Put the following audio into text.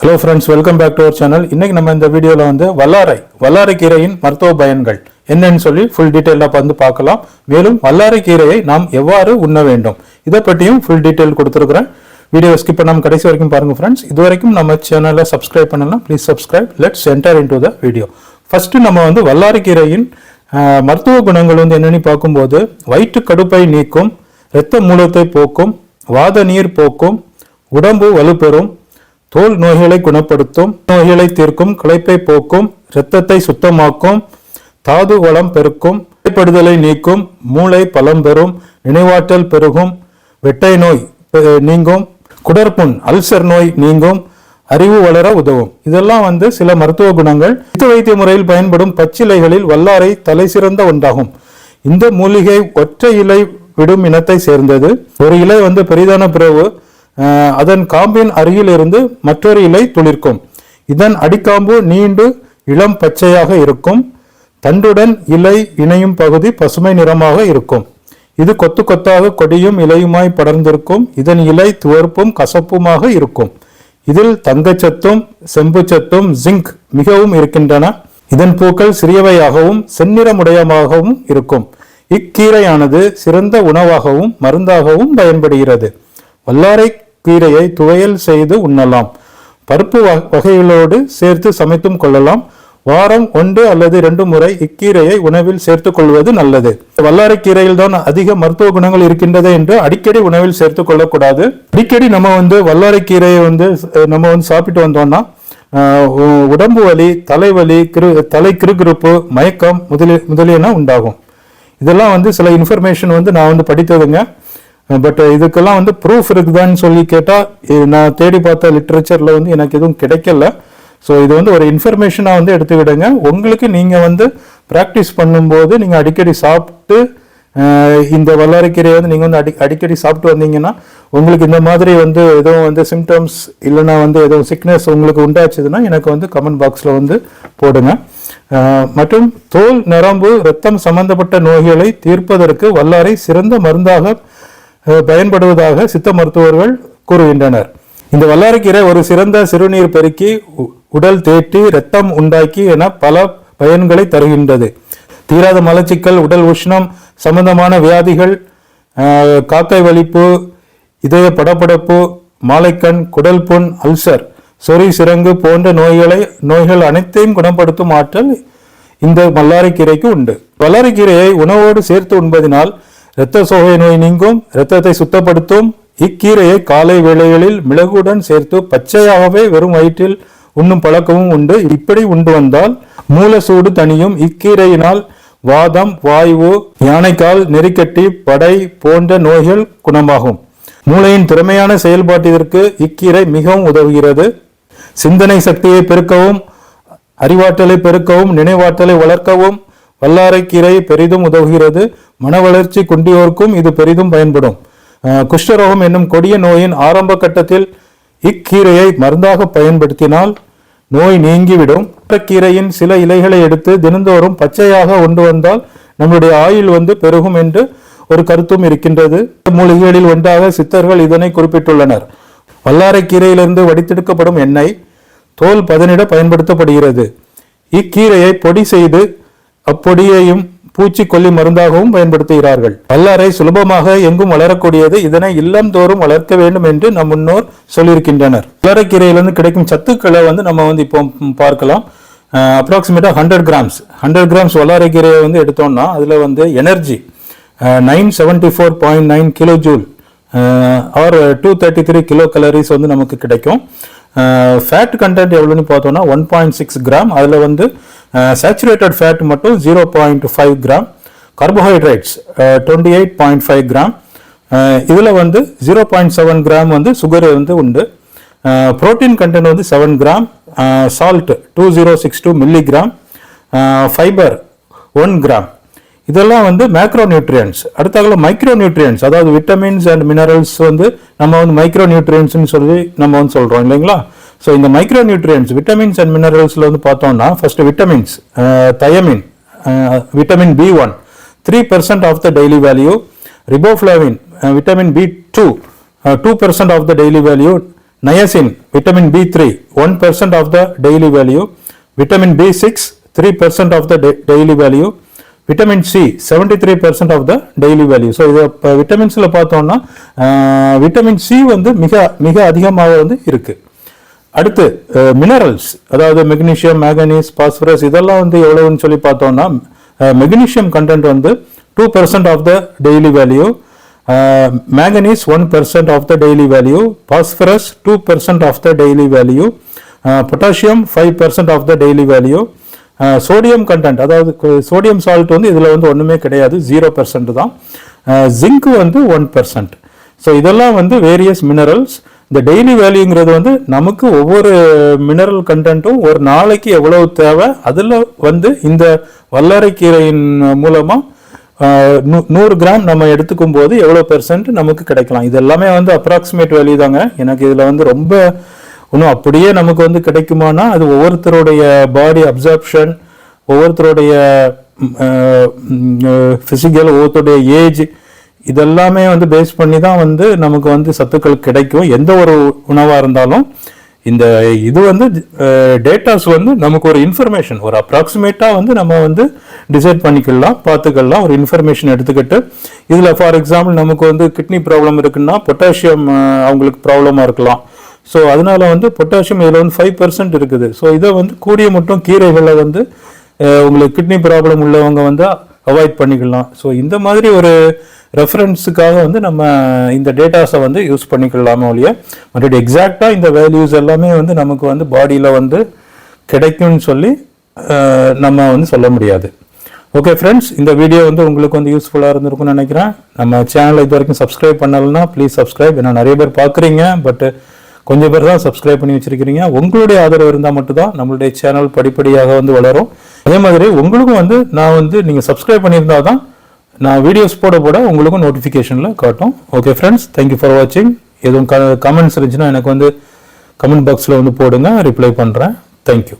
Hello friends welcome back to our channel இன்னைக்கு நம்ம இந்த வீடியோவில் வந்து வல்லாரை வல்லாரை கீரையின் மருத்துவ பயன்கள் என்னன்னு சொல்லி ஃபுல் டீட்டெயிலாக வந்து பார்க்கலாம். மேலும் வல்லாரை கீரையை நாம் எவ்வாறு உண்ண வேண்டும்? இதை பற்றியும் ஃபுல் டீட்டெயில் கொடுத்துருக்குறேன். வீடியோ ஸ்கிப் பண்ணாமல் கடைசி வரைக்கும் பாருங்கள் ஃப்ரெண்ட்ஸ் இது வரைக்கும் நம்ம சேனலை சப்ஸ்கிரைப் பண்ணலாம். Please subscribe let's enter into the video first நம்ம வந்து வல்லாரை கீரையின் மருத்துவ குணங்கள் வந்து என்னென்னு பார்க்கும்போது வயிற்று கடுப்பை நீக்கும் இரத்த மூலத்தை போக்கும் வாத நீர் போக்கும் உடம்பு வலுப்பெறும் தோல் நோய்களை குணப்படுத்தும் நோய்களை தீர்க்கும் களைப்பை போக்கும் இரத்தத்தை சுத்தமாக்கும் தாது வளம் பெருக்கும் பயப்படுதலை நீக்கும் மூளை பலம் பெறும் நினைவாற்றல் பெருகும் வெட்டை நோய் நீங்கும் குடற்புண் அல்சர் நோய் நீங்கும் அறிவு வளர உதவும். இதெல்லாம் வந்து சில மருத்துவ குணங்கள். சித்த வைத்திய முறையில் பயன்படும் பச்சிலைகளில் வல்லாரை தலை சிறந்த ஒன்றாகும். இந்த மூலிகை ஒற்றை இலை விடும் இனத்தை சேர்ந்தது. ஒரு இலை வந்து பெரிதான பிறகு அதன் காம்பின் அருகில் இருந்து மற்றொரு இலை துளிர்க்கும். இதன் அடிக்காம்பு நீண்டு இளம் பச்சையாக இருக்கும். தண்டுடன் இலை இணையும் பகுதி பசுமை நிறமாக இருக்கும். இது கொத்து கொத்தாக கொடியும் இலையுமாய் படர்ந்திருக்கும். இதன் இலை துவர்ப்பும் கசப்புமாக இருக்கும். இதில் தங்கச்சத்தும் செம்புச்சத்தும் ஜிங்க் மிகவும் இருக்கின்றன. இதன் பூக்கள் சிறியவையாகவும் செந்நிறமுடையமாகவும் இருக்கும். இக்கீரையானது சிறந்த உணவாகவும் மருந்தாகவும் பயன்படுகிறது. வல்லாரை கீரையை துவையல் செய்து உண்ணலாம். பருப்பு வ- வகைகளோடு சேர்த்து சமைத்தும் கொள்ளலாம். வாரம் ஒன்று அல்லது இரண்டு முறை இக்கீரையை உணவில் சேர்த்துக் கொள்வது நல்லது. வல்லாரை கீரையில் தான் அதிக மருத்துவ குணங்கள் இருக்கின்றது என்று அடிக்கடி உணவில் சேர்த்துக் கொள்ளக்கூடாது. அடிக்கடி நம்ம வந்து வல்லாரைக்கீரையை வந்து நம்ம வந்து சாப்பிட்டு வந்தோம்னா உ- உடம்பு வலி தலைவலி கிரு தலை கிருகிருப்பு மயக்கம் முதலிய முதலியன உண்டாகும். இதெல்லாம் வந்து சில இன்ஃபர்மேஷன் வந்து நான் வந்து படித்ததுங்க. Uh, பட் uh, இதுக்கெல்லாம் வந்து ப்ரூஃப் இருக்குதான்னு சொல்லி கேட்டால் நான் தேடி பார்த்த லிட்ரேச்சரில் வந்து எனக்கு எதுவும் கிடைக்கல. ஸோ இது வந்து ஒரு இன்ஃபர்மேஷனாக வந்து எடுத்துக்கிடுங்க. உங்களுக்கு நீங்கள் வந்து ப்ராக்டிஸ் பண்ணும்போது நீங்கள் அடிக்கடி சாப்பிட்டு uh, இந்த வல்லாரிக்கீரையை வந்து நீங்கள் வந்து அடி அடிக்கடி சாப்பிட்டு வந்தீங்கன்னா உங்களுக்கு இந்த மாதிரி வந்து எதுவும் வந்து சிம்டம்ஸ் இல்லைன்னா வந்து எதுவும் சிக்னஸ் உங்களுக்கு உண்டாச்சுதுன்னா எனக்கு வந்து கமெண்ட் பாக்ஸில் வந்து போடுங்க. மற்றும் தோல் நரம்பு ரத்தம் சம்பந்தப்பட்ட நோய்களை தீர்ப்பதற்கு வல்லாரை சிறந்த மருந்தாக பயன்படுவதாக சித்த மருத்துவர்கள் கூறுகின்றனர். இந்த வல்லாரைக்கீரை ஒரு சிறந்த சிறுநீர் பெருக்கி உ- உடல் தேற்றி இரத்தம் உண்டாக்கி என பல பயன்களை தருகின்றது. தீராத மலச்சிக்கல் உடல் உஷ்ணம் சம்பந்தமான வியாதிகள் காக்கை வலிப்பு இதய படப்படப்பு மாலைக்கண் குடல் புண் அல்சர் சொறி சிறங்கு போன்ற நோய்களை நோய்கள் அனைத்தையும் குணப்படுத்தும் ஆற்றல் இந்த வல்லாரைக்கீரைக்கு உண்டு. வல்லாரைக்கீரையை உணவோடு சேர்த்து உண்பதினால் இரத்த சோகை நோய் நீங்கும் இரத்தத்தை சுத்தப்படுத்தும் இக்கீரையை காலை வேளைகளில் மிளகுடன் சேர்த்து பச்சையாகவே வெறும் வயிற்றில் உண்ணும் பழக்கமும் உண்டு. இப்படி உண்டு வந்தால் மூல சூடு தனியும் இக்கீரையினால் வாதம் வாய்வு யானைக்கால் நெறிக்கட்டி படை போன்ற நோய்கள் குணமாகும். மூளையின் திறமையான செயல்பாட்டிற்கு இக்கீரை மிகவும் உதவுகிறது. சிந்தனை சக்தியை பெருக்கவும் அறிவாற்றலை பெருக்கவும் நினைவாற்றலை வளர்க்கவும் வல்லாரைக்கீரை பெரிதும் உதவுகிறது. மன வளர்ச்சி கொண்டியோருக்கும் இது பெரிதும் பயன்படும். குஷ்டரோகம் என்னும் கொடிய நோயின் ஆரம்ப கட்டத்தில் இக்கீரையை மருந்தாக பயன்படுத்தினால் நோய் நீங்கிவிடும். கீரையின் சில இலைகளை எடுத்து தினந்தோறும் பச்சையாக கொண்டு வந்தால் நம்முடைய ஆயுள் வந்து பெருகும் என்று ஒரு கருத்தும் இருக்கின்றது. மூலிகைகளில் ஒன்றாக சித்தர்கள் இதனை குறிப்பிட்டுள்ளனர். வல்லாரைக்கீரையிலிருந்து வடித்தெடுக்கப்படும் எண்ணெய் தோல் பதனிட பயன்படுத்தப்படுகிறது. இக்கீரையை பொடி செய்து அப்பொடியையும் பூச்சிக்கொல்லி மருந்தாகவும் பயன்படுத்துகிறார்கள். வல்லாரை சுலபமாக எங்கும் வளரக்கூடியது இதனை இல்லந்தோறும் வளர்க்க வேண்டும் என்று நம் முன்னோர் சொல்லியிருக்கின்றனர். வல்லாரைக்கீரையிலிருந்து கிடைக்கும் சத்துக்களை வந்து நம்ம வந்து இப்போ பார்க்கலாம். அப்ராக்சிமேட்டாக ஹண்ட்ரட் கிராம்ஸ் ஹண்ட்ரட் கிராம்ஸ் வல்லாரைக்கீரையை வந்து எடுத்தோம்னா அதில் வந்து energy nine seventy four point nine kilo joule or two thirty three kilo calories வந்து நமக்கு கிடைக்கும். ஃபேட் கண்டென்ட் எவ்வளோன்னு பார்த்தோம்னா ஒன் பாயிண்ட் சிக்ஸ் கிராம் அதில் வந்து Uh, சேச்சுரேட்டட் ஃபேட் மட்டும் zero point five gram carbohydrates twenty eight point five gram இதில் வந்து ஜீரோ பாயிண்ட் செவன் கிராம் வந்து சுகர் வந்து உண்டு. Uh, புரோட்டீன் கண்டென்ட் வந்து seven gram salt two zero six two milligram fibre one gram இதெல்லாம் வந்து macro nutrients அடுத்தால micro nutrients அதாவது விட்டமின்ஸ் அண்ட் மினரல்ஸ் வந்து நம்ம வந்து மைக்ரோ நியூட்ரியன்ஸ்னு சொல்லி நம்ம வந்து சொல்கிறோம் இல்லைங்களா? ஸோ இந்த மைக்ரோ நியூட்ரியன்ஸ் விட்டமின்ஸ் அண்ட் மினரல்ஸில் வந்து பார்த்தோம்னா first vitamins thiamine vitamin B one three percent of the daily value riboflavin vitamin B two two percent of the daily value niacin vitamin B three one percent of the daily value vitamin B six three percent of the daily value vitamin C seventy three percent of the daily value so இதை இப்போ விட்டமின்ஸில் பார்த்தோம்னா vitamin C வந்து மிக மிக அதிகமாக வந்து இருக்குது அடுத்து மினரல்ஸ் அதாவது மெக்னீஷியம் மேங்கனீஸ் பாஸ்பரஸ் இதெல்லாம் வந்து எவ்வளவுன்னு சொல்லி பார்த்தோம்னா மெக்னீஷியம் கண்டென்ட் வந்து two percent of the daily value manganese one percent of the daily value phosphorus two percent of the daily value potassium five percent of the daily value sodium content அதாவது sodium salt வந்து இதில் வந்து ஒன்றுமே கிடையாது zero percent தான். Zinc வந்து one percent so இதெல்லாம் வந்து வேரியஸ் மினரல்ஸ் இந்த டெய்லி வேல்யூங்கிறது வந்து நமக்கு ஒவ்வொரு மினரல் கண்டென்ட்டும் ஒரு நாளைக்கு எவ்வளவு தேவை? அதில் வந்து இந்த வல்லரைக்கீரையின் மூலமாக நூறு கிராம் நம்ம எடுத்துக்கும் போது எவ்வளோ பெர்சன்ட் நமக்கு கிடைக்கலாம். இது எல்லாமே வந்து அப்ராக்சிமேட் வேல்யூ தாங்க. எனக்கு இதில் வந்து ரொம்ப இன்னும் அப்படியே நமக்கு வந்து கிடைக்குமானா அது ஒவ்வொருத்தருடைய பாடி அப்சர்ப்ஷன் ஒவ்வொருத்தருடைய ஃபிசிக்கல் ஒவ்வொருத்தருடைய ஏஜ் இதெல்லாமே வந்து பேஸ் பண்ணி தான் வந்து நமக்கு வந்து சத்துக்கள் கிடைக்கும். எந்த ஒரு உணவாக இருந்தாலும் இந்த இது வந்து டேட்டாஸ் வந்து நமக்கு ஒரு இன்ஃபர்மேஷன் ஒரு அப்ராக்சிமேட்டாக வந்து நம்ம வந்து டிசைட் பண்ணிக்கலாம் பார்த்துக்கலாம் ஒரு இன்ஃபர்மேஷன் எடுத்துக்கிட்டு. இதில் ஃபார் எக்ஸாம்பிள் நமக்கு வந்து கிட்னி ப்ராப்ளம் இருக்குன்னா பொட்டாசியம் அவங்களுக்கு ப்ராப்ளமாக இருக்கலாம். ஸோ அதனால வந்து பொட்டாசியம் இதில் வந்து ஃபைவ் பர்சன்ட் இருக்குது. ஸோ இதை வந்து கூடிய மட்டும் கீரைகளை வந்து உங்களுக்கு கிட்னி ப்ராப்ளம் உள்ளவங்க வந்து அவாய்ட் பண்ணிக்கலாம். ஸோ இந்த மாதிரி ஒரு ரெஃபரன்ஸுக்காக வந்து நம்ம இந்த டேட்டாஸை வந்து யூஸ் பண்ணிக்கலாமே ஒழிய மற்றபடி எக்ஸாக்டாக இந்த வேல்யூஸ் எல்லாமே வந்து நமக்கு வந்து பாடியில் வந்து கிடைக்கும்னு சொல்லி நம்ம வந்து சொல்ல முடியாது. ஓகே ஃப்ரெண்ட்ஸ் இந்த வீடியோ வந்து உங்களுக்கு வந்து யூஸ்ஃபுல்லாக இருந்திருக்கும்னு நினைக்கிறேன். நம்ம சேனலை இது வரைக்கும் சப்ஸ்கிரைப் பண்ணலைன்னா ப்ளீஸ் சப்ஸ்கிரைப் ஏன்னா நிறைய பேர் பார்க்குறீங்க பட் கொஞ்சம் பேர் தான் சப்ஸ்கிரைப் பண்ணி வச்சிருக்கிறீங்க. உங்களுடைய ஆதரவு இருந்தால் மட்டும்தான் நம்மளுடைய சேனல் படிப்படியாக வந்து வளரும். அதே மாதிரி உங்களுக்கும் வந்து நான் வந்து நீங்கள் சப்ஸ்கிரைப் பண்ணியிருந்தா தான் நான் வீடியோஸ் போட போட உங்களுக்கும் நோட்டிஃபிகேஷனில் காட்டும். ஓகே ஃப்ரெண்ட்ஸ் தேங்க்யூ ஃபார் வாட்சிங் எதுவும் கமெண்ட்ஸ் இருந்துச்சுன்னா எனக்கு வந்து கமெண்ட் பாக்ஸில் வந்து போடுங்க. ரிப்ளை பண்ணுறேன் தேங்க்யூ